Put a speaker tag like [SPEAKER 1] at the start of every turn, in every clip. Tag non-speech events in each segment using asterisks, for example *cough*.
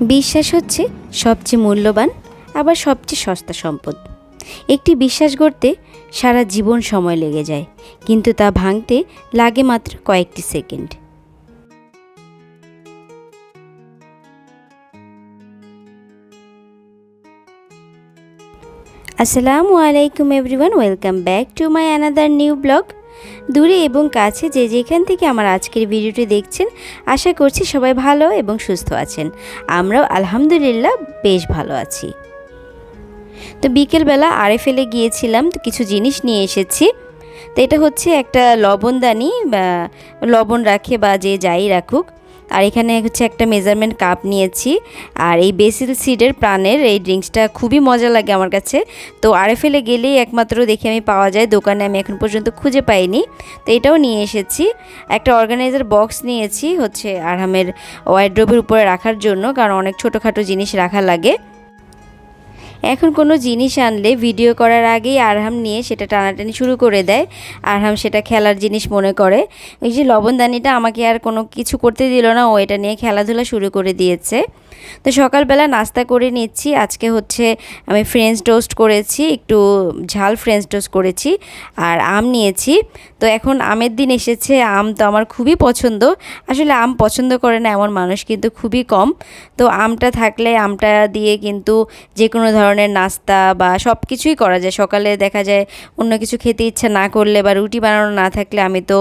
[SPEAKER 1] বিশ্বাস হচ্ছে সবচেয়ে মূল্যবান, আবার সবচেয়ে সস্তা সম্পদ। একটি বিশ্বাস গড়তে সারা জীবন সময় লেগে যায়, কিন্তু তা ভাঙতে লাগে মাত্র কয়েকটি সেকেন্ড। আসসালামু আলাইকুম everyone, welcome back to my another new blog. দূরে এবং কাছে যে যেখান থেকে আমার আজকের ভিডিওটি দেখছেন, আশা করছি সবাই ভালো এবং সুস্থ আছেন। আমরাও আলহামদুলিল্লাহ বেশ ভালো আছি। তো বিকেলবেলা আরে ফেলে গিয়েছিলাম, তো কিছু জিনিস নিয়ে এসেছি। তো এটা হচ্ছে একটা লবণদানি, বা লবণ রাখে বা যে যাই রাখুক। আর এখানে হচ্ছে একটা মেজারমেন্ট কাপ নিয়েছি। আর এই বেসিল সিডের প্রাণের এই ড্রিঙ্কসটা খুবই মজা লাগে আমার কাছে। তো আরএফএলে গেলেই একমাত্র দেখে আমি পাওয়া যায়, দোকানে আমি এখন পর্যন্ত খুঁজে পাইনি। তো এটাও নিয়ে এসেছি। একটা অর্গানাইজার বক্স নিয়েছি হচ্ছে আরহামের ওয়াইড্রোবের উপরে রাখার জন্য, কারণ অনেক ছোটোখাটো জিনিস রাখা লাগে। এখন কোনো জিনিস আনলে ভিডিও করার আগেই আরহাম নিয়ে সেটা টানাটানি শুরু করে দেয়। আরহাম সেটা খেলার জিনিস মনে করে। ওই যে লবণদানিটা আমাকে আর কোনো কিছু করতে দিল না, ও এটা নিয়ে খেলাধুলা শুরু করে দিয়েছে। তো সকালবেলা নাস্তা করে নিচ্ছি। আজকে হচ্ছে আমি ফ্রেঞ্চ টোস্ট করেছি, একটু ঝাল ফ্রেঞ্চ টোস্ট করেছি আর আম নিয়েছি। তো এখন আমের দিন এসেছে, আম তো আমার খুবই পছন্দ। আসলে আম পছন্দ করে না এমন মানুষ, কিন্তু খুবই কম। তো আমটা থাকলে আমটা দিয়ে কিন্তু যে কোনো ধরনের নাস্তা বা সব কিছুই করা যায়। সকালে দেখা যায় অন্য কিছু খেতে ইচ্ছা না করলে বা রুটি বানানো না থাকলে আমি তো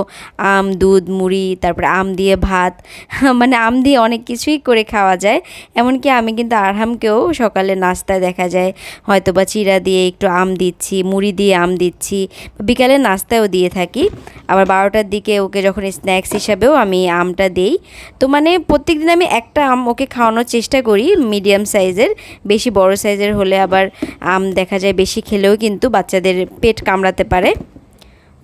[SPEAKER 1] আম, দুধ, মুড়ি, তারপরে আম দিয়ে ভাত *laughs* মানে আম দিয়ে অনেক কিছুই করে খাওয়া যায়। এমনকি আমি কিন্তু আরহামকেও সকালে নাস্তায় দেখা যায়। হয়তো বা চিরা দিয়ে একটু আম দিচ্ছি, মুড়ি দিয়ে আম দিচ্ছি বিকালে নাস্তায়ও দিয়ে থাকি। আবার বারোটার দিকে ওকে যখন স্ন্যাক্স হিসাবেও আমি আমটা দেই। তো মানে প্রত্যেক দিন আমি একটা আম ওকে খাওয়ানোর চেষ্টা করি, মিডিয়াম সাইজের। বেশি বড় সাইজের হলে আবার আম দেখা যায়, বেশি খেলেও কিন্তু বাচ্চাদের পেট কামড়াতে পারে।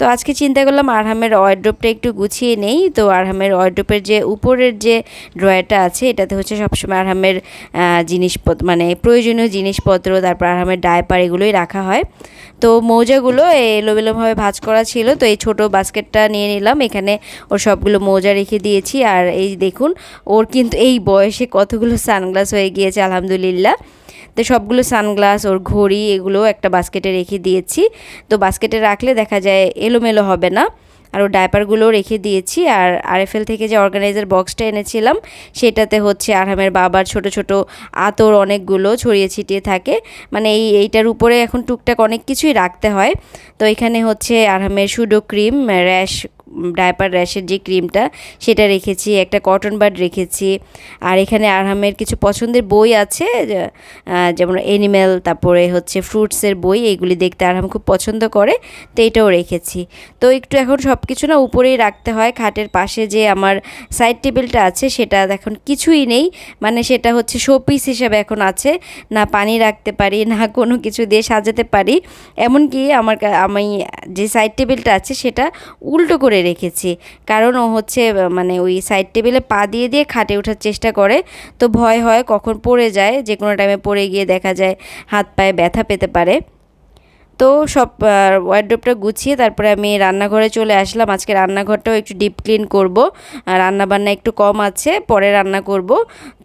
[SPEAKER 1] তো আজকে চিন্তা করলাম আরহামের ওয়ার্ড্রোপটা একটু গুছিয়ে নেই। তো আরহামের ওয়ার্ড্রোপের যে উপরের যে ড্রয়ারটা আছে, এটাতে হচ্ছে সবসময় আরহামের জিনিসপত্র মানে প্রয়োজনীয় জিনিসপত্র, তারপর আরহামের ডায়পার এগুলোই রাখা হয়। তো মৌজাগুলো এলোমেলোভাবে ভাজ করা ছিল, তো এই ছোট বাস্কেটটা নিয়ে নিলাম। এখানে ওর সবগুলো মৌজা রেখে দিয়েছি। আর এই দেখুন, ওর কিন্তু এই বয়সে কতগুলো সানগ্লাস হয়ে গিয়েছে, আলহামদুলিল্লাহ। তো সবগুলো সানগ্লাস, ওর ঘড়ি এগুলো একটা বাস্কেটে রেখে দিয়েছি। তো বাস্কেটে রাখলে দেখা যায় এলোমেলো হবে না। আর ও ডায়পারগুলো রেখে দিয়েছি। আর আরএফএল থেকে যে অর্গানাইজার বক্সটা এনেছিলাম, সেটাতে হচ্ছে আরহামের বাবার ছোট ছোট আতর অনেকগুলো ছড়িয়ে ছিটিয়ে থাকে। মানে এই, এইটার উপরে এখন টুকটাক অনেক কিছুই রাখতে হয়। তো এখানে হচ্ছে আরহামের সুডো ক্রিম, র্যাশ ডায়পার র্যাশের যে ক্রিমটা, সেটা রেখেছি, একটা কটন বার্ড রেখেছি। আর এখানে আরহামের কিছু পছন্দের বই আছে যেমন এনিম্যাল, তারপরে হচ্ছে ফ্রুটসের বই, এইগুলি দেখতে আরহাম খুব পছন্দ করে, তো এটাও রেখেছি। তো একটু এখন সব কিছু না উপরেই রাখতে হয়, খাটের পাশে যে আমার সাইড টেবিলটা আছে, সেটা এখন কিছুই নেই। মানে সেটা হচ্ছে শোপিস হিসেবে এখন আছে, না পানি রাখতে পারি, না কোনো কিছু দিয়ে সাজাতে পারি। এমনকি আমার আমি যে সাইড টেবিলটা আছে, সেটা উল্টো করে রেখেছি। কারণ ও হচ্ছে মানে ওই সাইড টেবিলে পা দিয়ে দিয়ে খাটে ওঠার চেষ্টা করে। তো ভয় হয় কখন পড়ে যায় যে কোনো টাইমে পড়ে গিয়ে দেখা যায় হাত পায়ে ব্যথা পেতে পারে। তো সব ওয়ার্ড্রোপটা গুছিয়ে তারপরে আমি রান্নাঘরে চলে আসলাম। আজকে রান্নাঘরটাও একটু ডিপ ক্লিন করব। রান্না বান্না একটু কম আছে, পরে রান্না করব।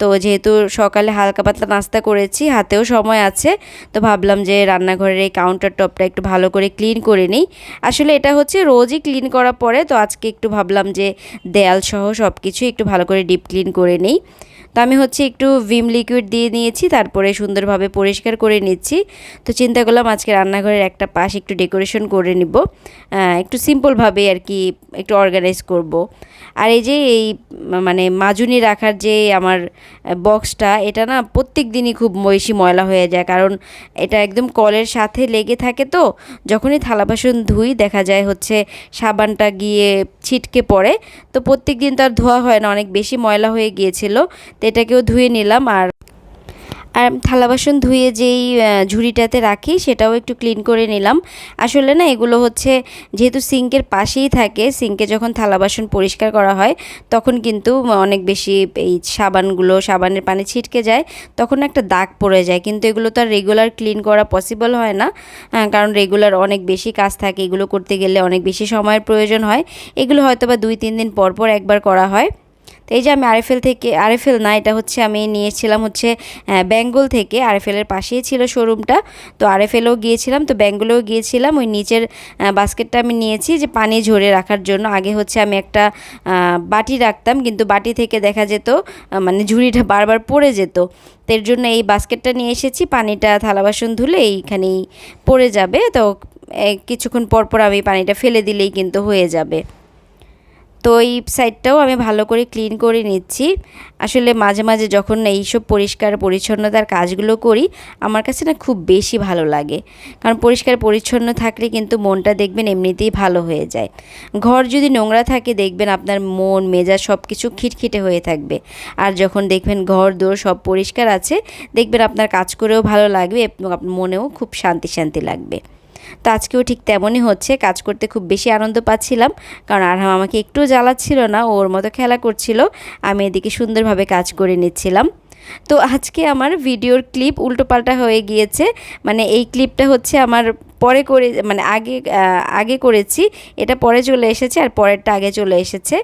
[SPEAKER 1] তো যেহেতু সকালে হালকা পাতলা নাস্তা করেছি, হাতেও সময় আছে, তো ভাবলাম যে রান্নাঘরের এই কাউন্টার টপটা একটু ভালো করে ক্লিন করে নিই। আসলে এটা হচ্ছে রোজই ক্লিন করার পরে, তো আজকে একটু ভাবলাম যে দেয়াল সহ সব কিছু একটু ভালো করে ডিপ ক্লিন করে নিই। তো আমি হচ্ছে একটু ভিম লিকুইড দিয়ে নিয়েছি, তারপরে সুন্দরভাবে পরিষ্কার করে নিচ্ছি। তো চিন্তা করলাম আজকে রান্নাঘরের একটা পাশ একটু ডেকোরেশন করে নিব। একটু সিম্পলভাবে আর কি একটু অর্গানাইজ করব। আর এই যে এই মানে মাজুনি রাখার যে আমার বক্সটা, এটা না প্রত্যেক দিনই খুব বেশি ময়লা হয়ে যায়, কারণ এটা একদম কলের সাথে লেগে থাকে তো, যখনই থালা বাসন ধুই দেখা যায় হচ্ছে সাবানটা গিয়ে ছিটকে পড়ে। তো প্রত্যেক দিন তো আর ধোয়া হয় না, অনেক বেশি ময়লা হয়ে গিয়েছিল। তো এটাকেও ধুয়ে নিলাম আর আর থালা বাসন ধুয়ে যেই ঝুড়িটাতে রাখি সেটাও একটু ক্লিন করে নিলাম। আসলে না, এগুলো হচ্ছে যেহেতু সিঙ্কের পাশেই থাকে সিঙ্কে যখন থালা বাসন পরিষ্কার করা হয়, তখন কিন্তু অনেক বেশি এই সাবানগুলো, সাবানের পানি ছিটকে যায়, তখন একটা দাগ পড়ে যায়। কিন্তু এগুলো তো আর রেগুলার ক্লিন করা পসিবল হয় না কারণ রেগুলার অনেক বেশি কাজ থাকে। এগুলো করতে গেলে অনেক বেশি সময়ের প্রয়োজন হয়। এগুলো হয়তো বা দুই, তিন দিন পর পর একবার করা হয়। তো এই যে আমি আরএফএল থেকে, আরএফএল না, এটা হচ্ছে আমি নিয়েছিলাম হচ্ছে বেঙ্গল থেকে। আরএফএলের পাশেই ছিল শোরুমটা। তো আরএফএলও গিয়েছিলাম, তো বেঙ্গলেও গিয়েছিলাম। ওই নিচের বাস্কেটটা আমি নিয়েছি যে পানি ঝরে রাখার জন্য। আগে হচ্ছে আমি একটা বাটি রাখতাম, কিন্তু বাটি থেকে দেখা যেত মানে ঝুড়িটা বারবার পড়ে যেত। তো এর জন্য এই বাস্কেটটা নিয়ে এসেছি, পানিটা থালা বাসন ধুলে এইখানেই পড়ে যাবে। তো কিছুক্ষণ পর পর আমি পানিটা ফেলে দিলেই কিন্তু হয়ে যাবে। তো এই সাইডটাও আমি ভালো করে ক্লিন করে নিচ্ছি। আসলে মাঝে মাঝে যখন এইসব পরিষ্কার পরিচ্ছন্নতার কাজগুলো করি, আমার কাছে না খুব বেশি ভালো লাগে। কারণ পরিষ্কার পরিচ্ছন্ন থাকলে কিন্তু মনটা দেখবেন এমনিতেই ভালো হয়ে যায়। ঘর যদি নোংরা থাকে, দেখবেন আপনার মন, মেজাজ সব কিছু খিটখিটে হয়ে থাকবে। আর যখন দেখবেন ঘর, দোর সব পরিষ্কার আছে, দেখবেন আপনার কাজ করেও ভালো লাগবে এবং মনেও খুব শান্তি শান্তি লাগবে। তো আজকেও ঠিক তেমনই হচ্ছে। কাজ করতে খুব বেশি আনন্দ পাচ্ছিলাম। কারণ আরহাম আমাকে একটু জ্বালাচ্ছিল না ওর মতো খেলা করছিল। আমি এদিকে সুন্দরভাবে কাজ করে নিচ্ছিলাম। তো আজকে আমার ভিডিওর ক্লিপ উল্টোপাল্টা হয়ে গিয়েছে। মানে এই ক্লিপটা হচ্ছে আমার পরে করে মানে আগে আগে করেছি। এটা পরে চলে এসেছে আর পরেরটা আগে চলে এসেছে।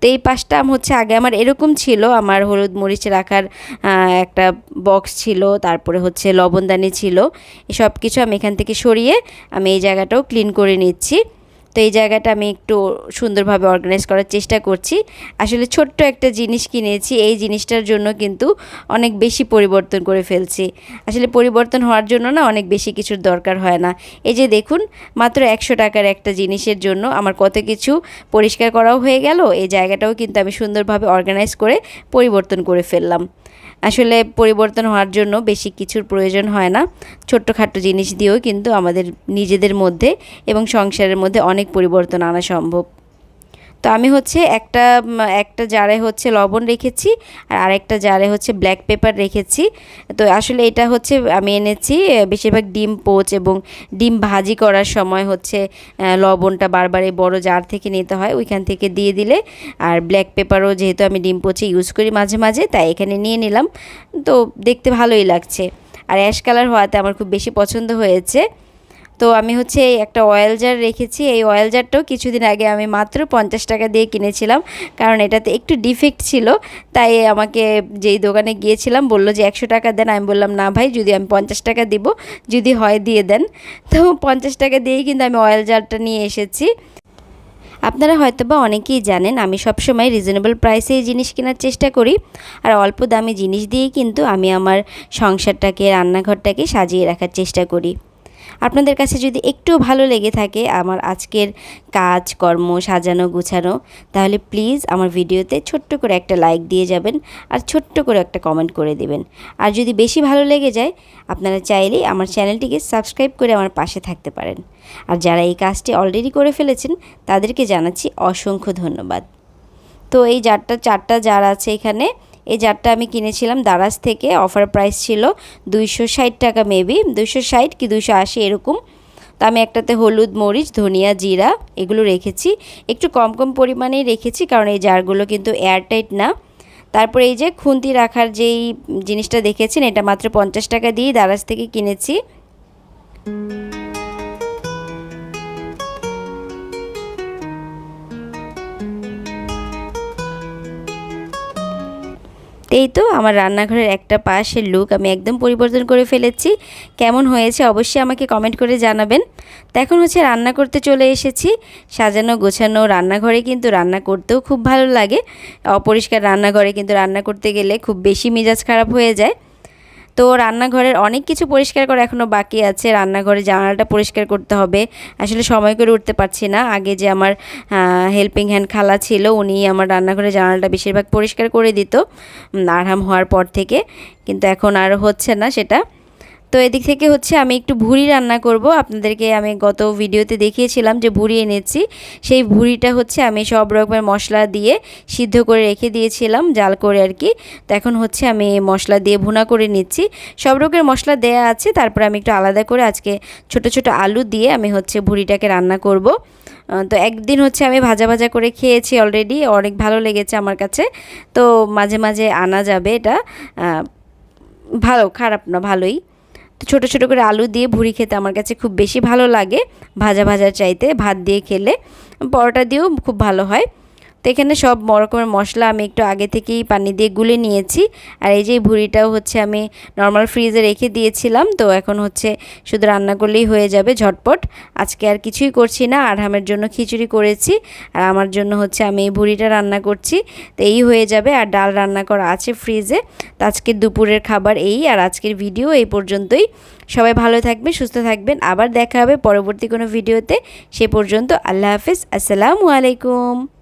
[SPEAKER 1] তো এই পাশটা হচ্ছে আগে আমার এরকম ছিল। আমার হলুদ মরিচ রাখার একটা বক্স ছিল। তারপরে হচ্ছে লবণদানি ছিল। এসব কিছু আমি এখান থেকে সরিয়ে আমি এই জায়গাটাও ক্লিন করে নিচ্ছি। তো এই জায়গাটা আমি একটু সুন্দরভাবে অর্গানাইজ করার চেষ্টা করছি। আসলে ছোট্ট একটা জিনিস কিনেছি, এই জিনিসটার জন্য কিন্তু অনেক বেশি পরিবর্তন করে ফেলছি। আসলে পরিবর্তন হওয়ার জন্য না অনেক বেশি কিছুর দরকার হয় না। এই যে দেখুন, মাত্র একশো টাকার একটা জিনিসের জন্য আমার কত কিছু পরিষ্কার করাও হয়ে গেল, এই জায়গাটাও কিন্তু আমি সুন্দরভাবে অর্গানাইজ করে পরিবর্তন করে ফেললাম। আসলে পরিবর্তন হওয়ার জন্য বেশি কিছুর প্রয়োজন হয় না। ছোট্টখাট্টো জিনিস দিয়েও কিন্তু আমাদের নিজেদের মধ্যে এবং সংসারের মধ্যে অনেক পরিবর্তন আনা সম্ভব। তো আমি হচ্ছে একটা একটা জারে হচ্ছে লবণ রেখেছি আর আরেকটা জারে হচ্ছে ব্ল্যাক পেপার রেখেছি। তো আসলে এটা হচ্ছে আমি এনেছি বেশিরভাগ ডিম পোচ এবং ডিম ভাজি করার সময় হচ্ছে লবণটা বারবার এই বড়ো জার থেকে নিতে হয়, ওইখান থেকে দিয়ে দিলে। আর ব্ল্যাক পেপারও যেহেতু আমি ডিম পোচে ইউজ করি মাঝে মাঝে, তাই এখানে নিয়ে নিলাম। তো দেখতে ভালোই লাগছে। আর অ্যাশ কালার হওয়াতে আমার খুব বেশি পছন্দ হয়েছে। তো আমি হচ্ছে একটা অয়েল জার রেখেছি। এই অয়েল জারটাও কিছুদিন আগে আমি মাত্র পঞ্চাশ টাকা দিয়ে কিনেছিলাম, কারণ এটাতে একটু ডিফেক্ট ছিল। তাই আমাকে যেই দোকানে গিয়েছিলাম বলল যে, একশো টাকা দেন। আমি বললাম, না ভাই, যদি আমি পঞ্চাশ টাকা দিব, যদি হয় দিয়ে দেন। তো পঞ্চাশ টাকা দিয়েই কিন্তু আমি অয়েল জারটা নিয়ে এসেছি। আপনারা হয়তো বা অনেকেই জানেন, আমি সবসময় রিজনেবল প্রাইসে এই জিনিস কেনার চেষ্টা করি। আর অল্প দামি জিনিস দিয়েই কিন্তু আমি আমার সংসারটাকে, রান্নাঘরটাকে সাজিয়ে রাখার চেষ্টা করি। আপনাদের কাছে যদি একটু ভালো লেগে থাকে আমার আজকের কাজ, কর্ম, সাজানো, গুছানো, তাহলে প্লিজ আমার ভিডিওতে ছোট্ট করে একটা লাইক দিয়ে যাবেন আর ছোট্ট করে একটা কমেন্ট করে দেবেন। আর যদি বেশি ভালো লেগে যায়, আপনারা চাইলেই আমার চ্যানেলটিকে সাবস্ক্রাইব করে আমার পাশে থাকতে পারেন। আর যারা এই কাজটি অলরেডি করে ফেলেছেন, তাদেরকে জানাচ্ছি অসংখ্য ধন্যবাদ। তো এই জারটা চারটা জার আছে এখানে এই জারটা আমি কিনেছিলাম দারাজ থেকে। অফার প্রাইস ছিল দুইশো ষাট টাকা মেবি দুইশো ষাট কি দুইশো আশি এরকম। তো আমি একটাতে হলুদ, মরিচ, ধনিয়া, জিরা এগুলো রেখেছি। একটু কম কম পরিমাণেই রেখেছি কারণ এই জারগুলো কিন্তু এয়ারটাইট না। তারপরে এই যে খুন্তি রাখার যেই জিনিসটা দেখেছেন, এটা মাত্র পঞ্চাশ টাকা দিয়েই দারাজ থেকে কিনেছি। এই তো আমার রান্নাঘরের একটা পাশের লুক আমি একদম পরিবর্তন করে ফেলেছি। কেমন হয়েছে অবশ্যই আমাকে কমেন্ট করে জানাবেন। তো এখন হচ্ছে রান্না করতে চলে এসেছি। সাজানো গোছানো রান্নাঘরে কিন্তু রান্না করতেও খুব ভালো লাগে। অপরিষ্কার রান্নাঘরে কিন্তু রান্না করতে গেলে খুব বেশি মেজাজ খারাপ হয়ে যায়। তো রান্নাঘরের অনেক কিছু পরিষ্কার করা এখনও বাকি আছে। রান্নাঘরে জানালাটা পরিষ্কার করতে হবে। আসলে সময় করে উঠতে পারছি না। আগে যে আমার হেল্পিং হ্যান্ড খালা ছিল, উনি আমার রান্নাঘরে জানালাটা বেশিরভাগ পরিষ্কার করে দিত আরাম হওয়ার পর থেকে। কিন্তু এখন আর হচ্ছে না সেটা। তো এদিক থেকে হচ্ছে আমি একটু ভুড়ি রান্না করব। আপনাদেরকে আমি গত ভিডিওতে দেখিয়েছিলাম যে ভুড়ি এনেছি। সেই ভুড়িটা হচ্ছে আমি সব রকমের মশলা দিয়ে সিদ্ধ করে রেখে দিয়েছিলাম, জাল করে আর কি। তো এখন হচ্ছে আমি মশলা দিয়ে ভুনা করে নিচ্ছি। সব রকমের মশলা দেয়া আছে, তারপরে আমি একটু আলাদা করে আজকে ছোট ছোট আলু দিয়ে আমি হচ্ছে ভুড়িটাকে রান্না করব। তো একদিন হচ্ছে আমি ভাজা ভাজা করে খেয়েছি অলরেডি অনেক ভালো লেগেছে আমার কাছে। তো মাঝে মাঝে আনা যাবে এটা। ভালো, খারাপ না, ভালোই। তো ছোটো ছোটো করে আলু দিয়ে ভুড়ি খেতে আমার কাছে খুব বেশি ভালো লাগে। ভাজা ভাজা চাইতে ভাত দিয়ে খেলে। পরোটা দিয়েও খুব ভালো হয়। তো এখানে সব রকমের মশলা আমি একটু আগে থেকেই পানি দিয়ে গুলে নিয়েছি। আর এই যে ভুড়িটাও হচ্ছে আমি নর্মাল ফ্রিজে রেখে দিয়েছিলাম। তো এখন হচ্ছে শুধু রান্না করলেই হয়ে যাবে ঝটপট। আজকে আর কিছুই করছি না, আরহামের জন্য খিচুড়ি করেছি। আর আমার জন্য হচ্ছে আমি এই ভুড়িটা রান্না করছি। তো এই হয়ে যাবে। আর ডাল রান্না করা আছে ফ্রিজে তো আজকে দুপুরের খাবার এই। আর আজকের ভিডিও এই পর্যন্তই। সবাই ভালো থাকবেন, সুস্থ থাকবেন। আবার দেখা হবে পরবর্তী কোনো ভিডিওতে সে পর্যন্ত আল্লাহ হাফিজ। আসসালামু আলাইকুম।